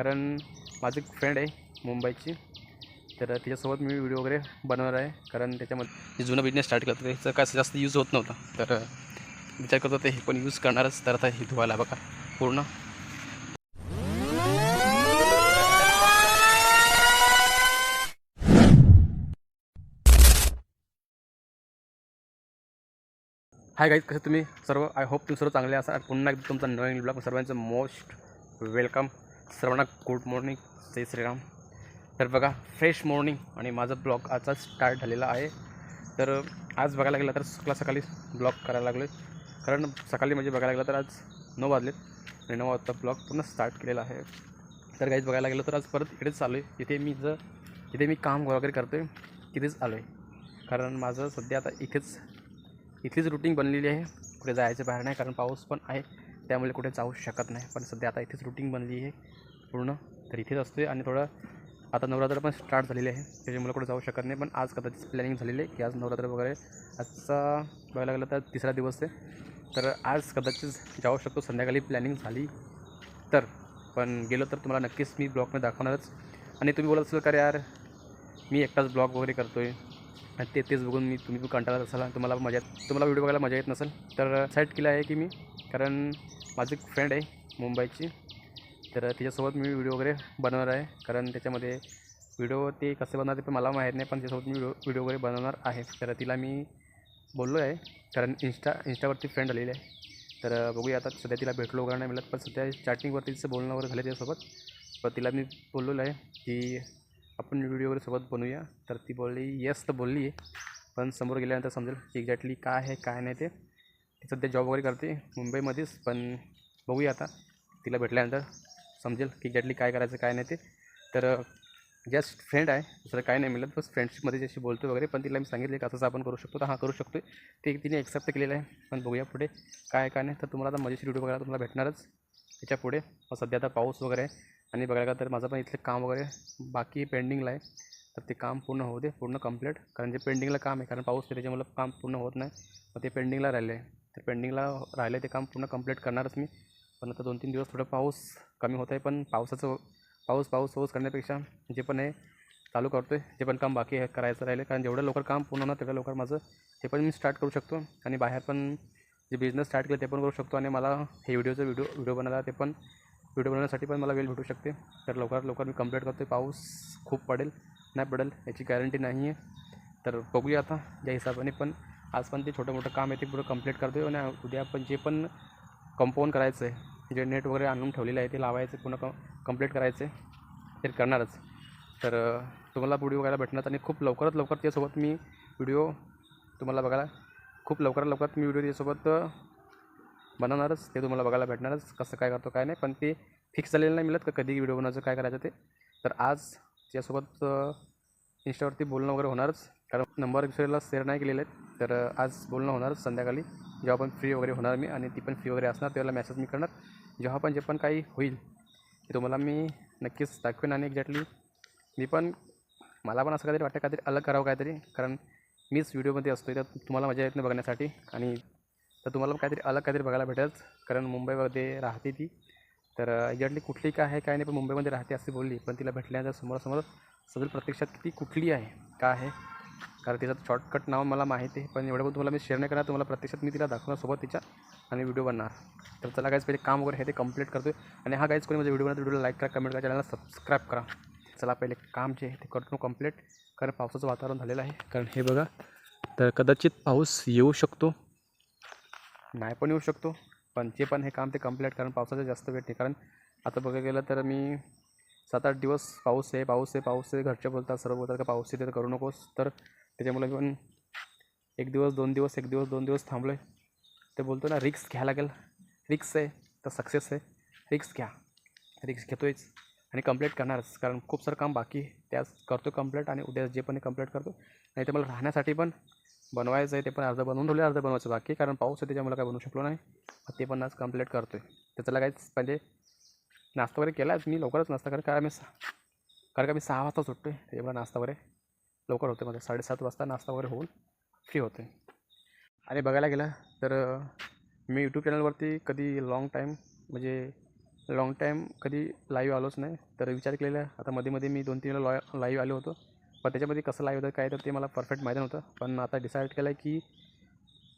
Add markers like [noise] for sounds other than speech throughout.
कारण माझी एक फ्रेंड आहे मुंबईची. तर तिच्यासोबत मी व्हिडिओ वगैरे बनवणार आहे. कारण त्याच्यामध्ये जुनं बिझनेस स्टार्ट केलं होतं. त्याचं काय जास्त यूज होत नव्हतं. तर विचार करतो ते हे पण यूज करणारच. तर आता हे धुवायला बघा. पूर्ण. हाय गाईज कसे तुम्ही? सर्व आय होप तुम्ही सर्व चांगले असाल. पुन्हा एकदा तुमचा नवीन ब्लॉग सर्वांचं मोस्ट वेलकम सर्वांना गुड मॉर्निंग जय श्रीराम. तर बघा फ्रेश मॉर्निंग आणि माझा ब्लॉग आजचा स्टार्ट झालेला आहे. तर आज बघायला गेलं तर सकाळ सकाळी ब्लॉग करायला लागलो कारण सकाळी म्हणजे बघायला गेलं तर आज नऊ वाजलेत आणि नऊ वाजता ब्लॉग पूर्ण स्टार्ट केलेला आहे. तर काहीच बघायला गेलं तर आज परत इकडेच चालू आहे इथे मी जर इथे मी काम वगैरे करतो आहे तिथेच आलो आहे कारण माझं सध्या आता इथेच इथलीच रुटीन बनलेली आहे. कुठे जायचं बाहेर नाही कारण पाऊस पण आहे. त्यामुळे कुठे जाऊ शकत नाही. पण सध्या आता इथेच रुटीन बनली आहे पूर्ण. तर इथेच असते आणि थोडं आता नवरात्र पण स्टार्ट झालेले आहे. त्याच्यामुळे कुठे जाऊ शकत नाही. पण आज कदाचित प्लॅनिंग झालेली आहे की आज नवरात्र वगैरे आजचा बघायला गेलं तर तिसरा दिवस आहे. तर आज कदाचित जाऊ शकतो. संध्याकाळी प्लॅनिंग झाली तर. पण गेलो तर तुम्हाला नक्कीच मी ब्लॉगमध्ये दाखवणारच. आणि तुम्ही बोलत असाल का यार मी एकटाच ब्लॉग वगैरे करतो आहे आणि ते तेच बघून मी तुम्ही पण कंटाळत असाल तुम्हाला मजा तुम्हाला व्हिडिओ बघायला मजा येत नसेल तर साईड केलं आहे की मी कारण माझी एक फ्रेंड आहे मुंबईची. तर तिच्यासोबत मी व्हिडिओ वगैरे बनवणार आहे. कारण त्याच्यामध्ये व्हिडिओ ते कसे बनवणार ते पण मला माहीत नाही पण त्याच्यासोबत मी व्हिडिओ व्हिडिओ वगैरे बनवणार आहे. तर तिला मी बोललो आहे. कारण इन्स्टा इन्स्टावरती फ्रेंड आलेली आहे. तर बघूया आता सध्या तिला भेटलो वगैरे नाही मिळत पण सध्या चॅटिंगवरती तिचं बोलणं वगैरे झालं त्याच्यासोबत पण तिला मी बोललेलं आहे की आपण व्हिडिओ वगैरे सोबत बनवूया. तर ती बोलली येस तर बोलली. आहे पण समोर गेल्यानंतर समजेल की एक्झॅक्टली काय आहे काय नाही ते. ती सध्या जॉब वगैरे करते मुंबईमध्येच पण बघूया आता. तिला भेटल्यानंतर समजेल की एक्झॅक्टली काय करायचं काय नाही ते. तर जस्ट फ्रेंड आहे दुसरं काय नाही मिळत बस फ्रेंडशिपमध्ये जशी बोलतो वगैरे पण तिला मी सांगितले की असं आपण करू शकतो तर हां करू शकतो ते तिने एक्सेप्ट केलेलं आहे पण बघूया पुढे काय काय नाही. तर तुम्हाला आता मजेशीर व्हिडिओ बघायला तुम्हाला भेटणारच. त्याच्या पुढे मग सध्या आता पाऊस वगैरे आहे. आणि बघायला तर माझं पण इथले काम वगैरे बाकी पेंडिंगला आहे. तर ते काम पूर्ण होऊ दे पूर्ण कंप्लीट कारण जे पेंडिंगला काम आहे कारण पाऊस त्याच्यामुळं त्याच्यामुळे काम पूर्ण होत नाही. मग ते पेंडिंगला राहिलं आहे. पेंडिंगला राहिलं ते काम पूर्ण कंप्लीट करणारच मी. पण आता दोन तीन दिवस थोडं पाऊस कमी होत आहे पण पावसाचं पाऊस पाऊस पाऊस करण्यापेक्षा जे पण आहे चालू करतो आहे जे पण काम बाकी आहे करायचं राहिलं कारण जेवढं लवकर काम पूर्ण होणार तेवढं लवकर माझं ते पण मी स्टार्ट करू शकतो आणि बाहेर पण जे बिझनेस स्टार्ट केलं ते पण करू शकतो. आणि मला हे व्हिडिओचं व्हिडिओ व्हिडिओ बनायला ते पण व्हिडिओ बनवण्यासाठी पण मला वेळ भेटू शकते. तर लवकरात लवकर मी कंप्लीट करतो पाऊस खूप पडेल नाही पडेल याची गॅरंटी नाही आहे तर बघूया आता ज्या हिशोबाने पण आज पण ते छोटं मोठं काम आहे ते पुढं कंप्लीट करतो आणि उद्या पण जे पण कंपाऊंड करायचं आहे जे नेट वगैरे आणून ठेवलेलं आहे ते लावायचं पुन्हा क कंप्लीट करायचं आहे ते करणारच. तर तुम्हाला व्हिडिओ बघायला भेटणार आणि खूप लवकरात लवकर त्यासोबत मी व्हिडिओ तुम्हाला बघायला खूप लवकरात लवकर मी व्हिडिओ त्यासोबत बनवणारच ते तुम्हाला बघायला भेटणारच कसं काय करतो काय नाही पण ते फिक्स झालेलं नाही मिळत का कधी व्हिडिओ बनवायचं काय करायचं ते. तर आज त्यासोबत इंस्टावरती बोलणं वगैरे होणारच. कारण नंबर दुसऱ्याला शेअर नाही केलेले आहेत. तर आज बोलणं होणारच संध्याकाळी. जेव्हा पण फ्री वगैरे होणार मी आणि ती पण फ्री वगैरे असणार तेव्हा मेसेज मी करणार. जेव्हा पण जे पण काही होईल ते तुम्हाला मी नक्कीच दाखवेन आणि एक्झॅक्टली मी पण मला पण असं काहीतरी वाटतं काहीतरी अलग करावं काहीतरी. कारण मीच व्हिडिओमध्ये असतो तर तुम्हाला मजा येत नाही बघण्यासाठी. आणि तर तुम्हाला काहीतरी अलग काहीतरी बघायला भेटेलच कारण मुंबईमध्ये राहते ती. तर एक्झॅक्टली कुठली काय आहे काय नाही पण मुंबईमध्ये राहते असे बोलली. पण तिला भेटल्यानंतर समोरासमोर समजेल प्रत्यक्षात ती कुठली आहे काय आहे कारण तिचं शॉर्टकट नाव मला माहिती आहे. पण एवढं पण तुम्हाला मी शेअर नाही करणार. तुम्हाला प्रत्यक्षात मी तिला दाखवणार सोबत तिच्या आणि व्हिडिओ बनणार. तर चला गायच पहिले काम वगैरे हे ते कंप्लीट करतो आणि हा गाईज कोणी माझ्या व्हिडिओ बनवतो व्हिडिओला लाईक करा कमेंट करा चॅनलला सबस्क्राईब करा. चला पहिले काम जे आहे ते करतो कंप्लीट कारण पावसाचं वातावरण झालेलं आहे. कारण हे बघा तर कदाचित पाऊस येऊ शकतो. नाही पण येऊ शकतो. पण जे पण हे काम ते कंप्लीट कारण पावसाचं जास्त वेट नाही. कारण आता बघायला गेलं तर मी सात आठ दिवस पाऊस आहे पाऊस आहे पाऊस आहे. घरचे बोलतात सर्व बोलतात का पाऊस आहे तर करू नकोस. तर त्याच्यामुळे मी पण एक दिवस दोन दिवस एक दिवस दोन दिवस थांबलो आहे ते बोलतो ना रिक्स घ्यायला लागेल. रिक्स आहे तर सक्सेस आहे. रिक्स घ्या. रिक्स घेतोयच आणि कंप्लीट करणारच. कारण खूप सारं काम बाकी त्याच करतो कंप्लीट आणि उद्या जे पण कंप्लीट करतो. नाही तर मला राहण्यासाठी पण बनवायचं आहे. ते पण अर्ध बनवून ठेवले अर्ध बनवायचं बाकी कारण पाऊस आहे त्याच्यामुळे काय बनवू शकलो नाही. ते पण आज कंप्लीट करतो आहे त्याच्याला काहीच पहिले नाश्ता वगैरे केला मी लवकरच नाश्ता कारण काय मी सहा कारण का मी सहा वाजता सुटतो आहे त्याच्यामुळे नाश्ता वगैरे लवकर होते माझं. साडेसात वाजता नाश्ता वगैरे होऊन फ्री होते आणि बघायला गेलं तर मी यूट्यूब चॅनलवरती कधी लाँग टाईम म्हणजे लाँग टाईम कधी लाईव्ह आलोच नाही. तर विचार केलेला आहे आता मध्ये मध्ये मी दोन तीन वेळा लॉ लाईव्ह आलो होतो. पण त्याच्यामध्ये कसं लाईव्ह होतं काय तर ते मला परफेक्ट माहिती नव्हतं. पण आता डिसाईड केलं आहे की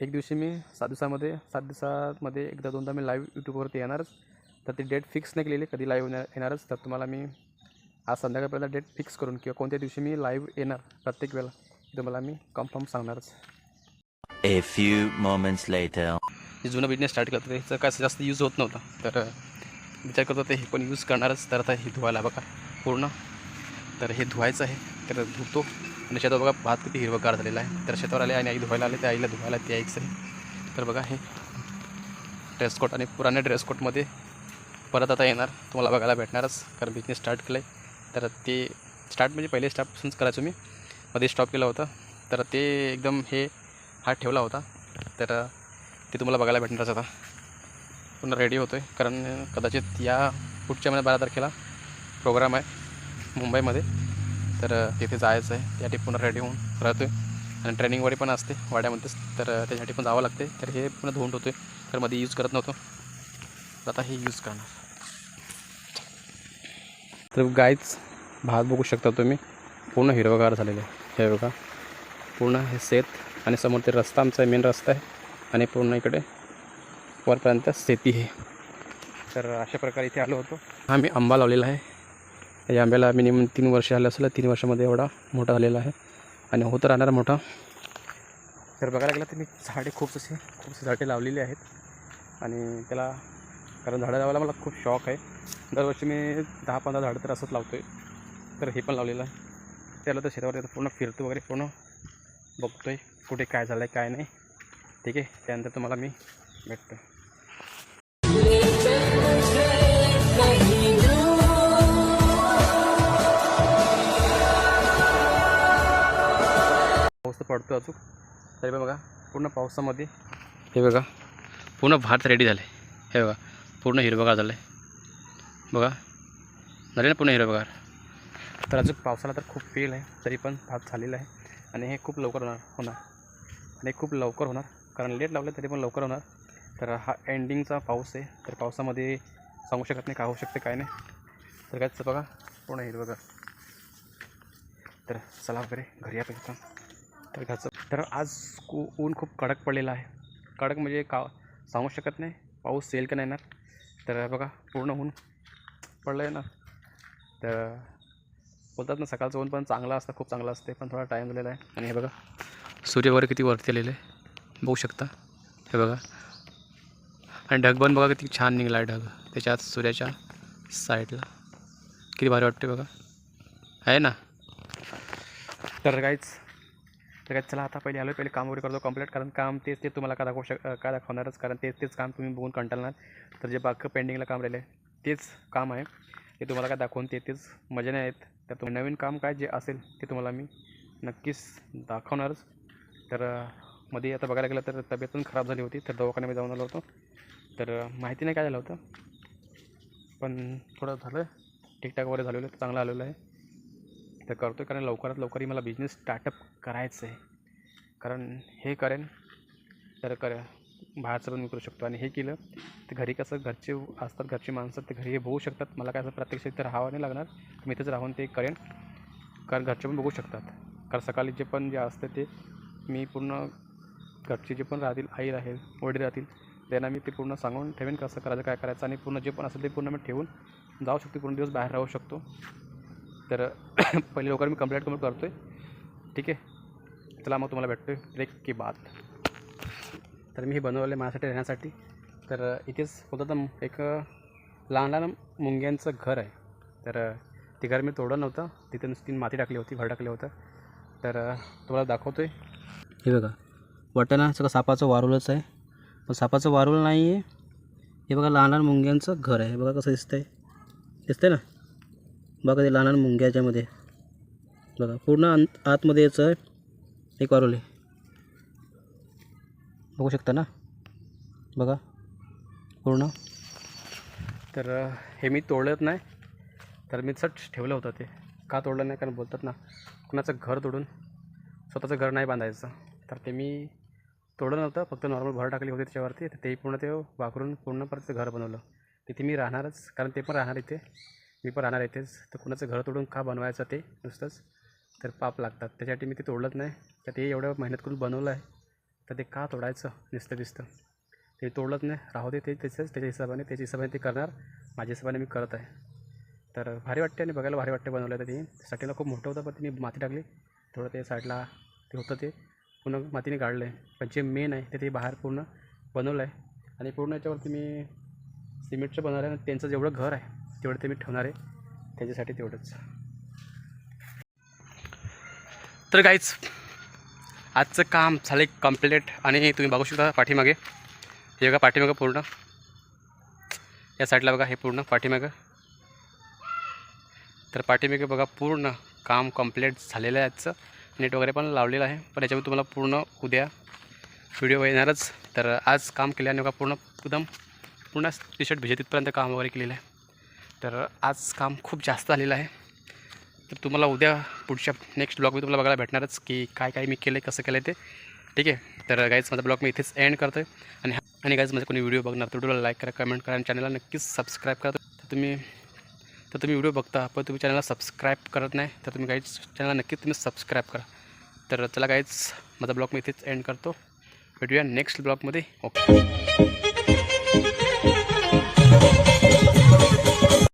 एक दिवशी मी सात दिवसामध्ये सात दिवसामध्ये एकदा दोनदा मी लाईव्ह यूट्यूबवरती येणारच. तर ती डेट फिक्स नाही केलेली कधी लाईव्ह येणार येणारच. तर तुम्हाला मी आज संध्याकाळपर्यंत डेट फिक्स करून किंवा कोणत्या दिवशी मी लाईव्ह येणार प्रत्येक वेळेला तुम्हाला मी कन्फर्म सांगणारच. A few moments later. जे जुनं बिझनेस स्टार्ट करतो त्याचं काय जास्त यूज होत नव्हता. तर विचार करतो ते हे पण यूज करणारच. तर आता हे धुवायला बघा पूर्ण. तर हे धुवायचं आहे. तर धुतो. आणि शेतात बघा भात किती हिरवगार झालेला आहे. तर शेतावर आले आणि आई धुवायला आले. त्या आईला धुवायला ते आईचं आहे तर बघा हे ड्रेस कोट आणि पुराण्या ड्रेस कोटमध्ये परत आता येणार. तुम्हाला बघायला भेटणारच कारण बिझनेस स्टार्ट केलं आहे तर ते स्टार्ट म्हणजे पहिले स्टार्टपासूनच करायचो मी. मध्ये स्टॉप केला होता. तर ते एकदम हे हा ठेवला होता. तर ते तुम्हाला बघायला भेटणारच आता. पुन्हा रेडी होतो आहे कारण कदाचित या पुढच्या महिन्यात बारा तारखेला प्रोग्राम आहे मुंबईमध्ये. तर तिथे जायचं आहे. त्यासाठी पुन्हा रेडी होऊन राहतो आहे आणि ट्रेनिंगवरी पण असते. वाड्यामध्येच. तर त्याच्यासाठी पण जावं लागते तर हे पुन्हा धुवून ठेवतो आहे तर मध्ये यूज करत नव्हतो. आता हे यूज करणार. तर गायच भात बघू शकता तुम्ही. पूर्ण हिरवगार झालेले आहे. हे बघा. पूर्ण हे शेत आणि समोर ते रस्ता आमचा मेन रस्ता आहे. आणि पूर्ण इकडे वरपर्यंत शेती आहे. तर अशा प्रकारे इथे आलो होतो. हा मी आंबा लावलेला आहे. या आंब्याला मिनिमम तीन वर्ष झालं असेल तीन वर्षामध्ये एवढा मोठा झालेला आहे. आणि होत राहणार मोठा. तर बघायला गेलं तर मी झाडे खूप असे खूप झाडे लावलेली आहेत. आणि त्याला कारण झाडं लावायला मला खूप शौक आहे. दरवर्षी मी दहा पंधरा झाडं तर असंच लावतो आहे तर हे पण लावलेलं आहे. त्याला तर शेतावर आता पूर्ण फिरतो वगैरे पूर्ण बघतो आहे कुठे काय झालं आहे काय नाही. ठीक आहे त्यानंतर तुम्हाला मी भेटतो. पाऊस तर पडतो अचूक तरी बघा पूर्ण पावसामध्ये हे बघा पूर्ण भात रेडी झाले हे बघा. पूर्ण हिरवगार झालं आहे बघा. झाले ना पूर्ण हिरवगार? तर अजून पावसाला तर खूप फेल आहे तरी पण भात झालेला आहे. आणि हे खूप लवकर होणार होणार. आणि खूप लवकर होणार. कारण लेट लावलं तरी पण लवकर होणार. तर हा एंडिंगचा पाऊस आहे. तर पावसामध्ये सांगू शकत नाही का होऊ शकते काय नाही. तर कायच बघा पूर्ण हिरवगार. तर चला वगैरे घरी आपण तर घरचं तर आज कू ऊन खूप कडक पडलेला आहे. कडक म्हणजे का सांगू शकत नाही पाऊस येईल का नाही येणार. तर बघा पूर्ण ऊन पडलं आहे ना. तर बोलतात ना सकाळचं ऊन पण चांगलं असतं खूप चांगलं असते पण थोडा टाईम झालेला आहे. आणि हे बघा सूर्य वगैरे किती वरती आलेलं आहे. बघू शकता. हे बघा. आणि ढगबन बघा किती छान निघाला आहे ढग. त्याच्यात सूर्याच्या साईडला किती भारी वाटते बघा. आहे ना? तर काहीच तर काय चला आता पहिले आलो पहिले काम वगैरे करतो कंप्लीट कारण काम तेच ते तुम्हाला काय दाखवू शक काय दाखवणारच. कारण तेच तेच काम तुम्ही बघून कंटाळणार. तर जे बाकी पेंडिंगला काम राहिलं आहे तेच काम आहे. ते तुम्हाला काय दाखवून ते तेच मजा नाही आहेत. तर तुम्ही नवीन काम काय जे असेल ते तुम्हाला मी नक्कीच दाखवणारच. तर मध्ये आता बघायला गेलं तर तब्येत पण खराब झाली होती. तर दवाखान्यामध्ये जाऊन आलो होतो. तर माहिती नाही काय झालं होतं. पण थोडं झालं. ठीकठाक वगैरे झालेलं आहे. चांगलं आलेलं आहे. तर करतो कारण लवकरात लवकर मला बिझनेस स्टार्टअप करायचं आहे. कारण हे करेन तर कर बाहेरचं पण मी करू शकतो. आणि हे केलं तर घरी कसं घरचे असतात घरची माणसं ते घरी हे बघू शकतात. मला काय असं प्रत्यक्ष इथं राहावं नाही लागणार. मी इथंच राहून ते करेन. कारण घरचे पण बघू शकतात. कारण सकाळी जे पण जे असतं ते मी पूर्ण घरचे जे पण राहतील आई राहील वडील राहतील त्यांना मी ते पूर्ण सांगून ठेवेन कसं करायचं काय करायचं. आणि पूर्ण जे पण असेल ते पूर्ण मी ठेवून जाऊ शकतो. पूर्ण दिवस बाहेर राहू शकतो. तर [clears throat] पहिले लवकर मी कंप्लेंट कंप्लीट करतो आहे ठीक आहे? चला मग तुम्हाला भेटतो आहे ब्रेक की बात तर मी हे बनवलं माझ्यासाठी राहण्यासाठी. तर इथेच होतं तर एक लहान लहान मुंग्यांचं घर आहे. तर ते घर मी तोडलं नव्हतं. तिथे नुसती माती टाकली होती भर टाकलं होतं. तर तुम्हाला दाखवतो आहे हे बघा वाटाणा सगळं सापाचं वारुलच आहे. पण सापाचं वारुल नाही आहे हे बघा लहान लहान मुंग्यांचं घर आहे. हे बघा कसं दिसतंय. दिसतंय ना? बघा ते लहान मुंग्या याच्यामध्ये. बघा पूर्ण अंत आतमध्ये याचं आहे एक वारुल बघू शकता ना? बघा पूर्ण. तर हे मी तोडत नाही. तर मी सट ठेवलं होतं ते. का तोडलं नाही? कारण बोलतात ना कुणाचं घर तोडून स्वतःचं घर नाही बांधायचं. तर ते मी तोडलं नव्हतं. फक्त नॉर्मल भर टाकली होती त्याच्यावरती. तर ते पूर्ण ते वापरून पूर्ण परत घर बनवलं. तिथे मी राहणारच. कारण ते पण राहणार इथे. मी पण राहणार तेच तर कुणाचं घर तोडून का बनवायचं ते नुसतंच. तर पाप लागतात. त्याच्यासाठी मी ते तोडलंच नाही. तर ते एवढं मेहनत करून बनवलं आहे. तर ते का तोडायचं? नुसतं दिसतं ते तोडलंच नाही. राहू दे ते त्याचंच. त्याच्या हिशोबाने त्याच्या हिशोबाने ते करणार. माझ्या हिशोबाने मी करत आहे. तर भारी वाटते आणि बघायला भारी वाटते बनवलं तर ते. स्टार्टिंगला खूप मोठं होतं पण तिने माती टाकली. थोडं ते साईडला ते होतं ते. पूर्ण मातीने काढलं आहे. पण जे मेन आहे ते ते बाहेर पूर्ण बनवलं आहे. आणि पूर्ण याच्यावरती मी सिमेंटचं बनवलं आहे आणि त्यांचं जेवढं घर आहे तेवढं ते मी ठेवणार आहे. त्याच्यासाठी तेवढंच. तर काहीच आजचं काम झालं कंप्लीट आणि तुम्ही बघू शकता पाठीमागे. हे बघा पाठीमागं पूर्ण. या साईडला बघा हे पूर्ण पाठीमागं. तर पाठीमागे बघा पूर्ण काम कंप्लीट झालेलं आहे आजचं. नेट वगैरे पण लावलेलं आहे पण याच्यामध्ये तुम्हाला पूर्ण उद्या व्हिडिओ येणारच. तर आज काम केल्याने बघा पूर्ण एकदम पूर्ण टी शर्ट भिजे तिथपर्यंत काम वगैरे केलेलं आहे. तर आज काम खूप जास्त आलेलं आहे. तर तुम्हाला उद्या पुढच्या नेक्स्ट ब्लॉग मी तुम्हाला बघायला भेटणारच की काय काय मी केलं कसं केलं ते. ठीक आहे? तर गाईज माझा ब्लॉग मी इथेच एंड करतो आहे आणि आणि गाईज माझे कोणी व्हिडिओ बघणार तर व्हिडिओला लाईक करा कमेंट करा आणि चॅनलला नक्कीच सबस्क्राईब करा. तर तुम्ही तर तुम्ही व्हिडिओ बघता पण तुम्ही चॅनलला सबस्क्राईब करत नाही तर तुम्ही गाईज चॅनलला नक्कीच तुम्ही सबस्क्राईब करा. तर चला गाईज माझा ब्लॉग मी इथेच एंड करतो. भेटूया नेक्स्ट ब्लॉगमध्ये ओके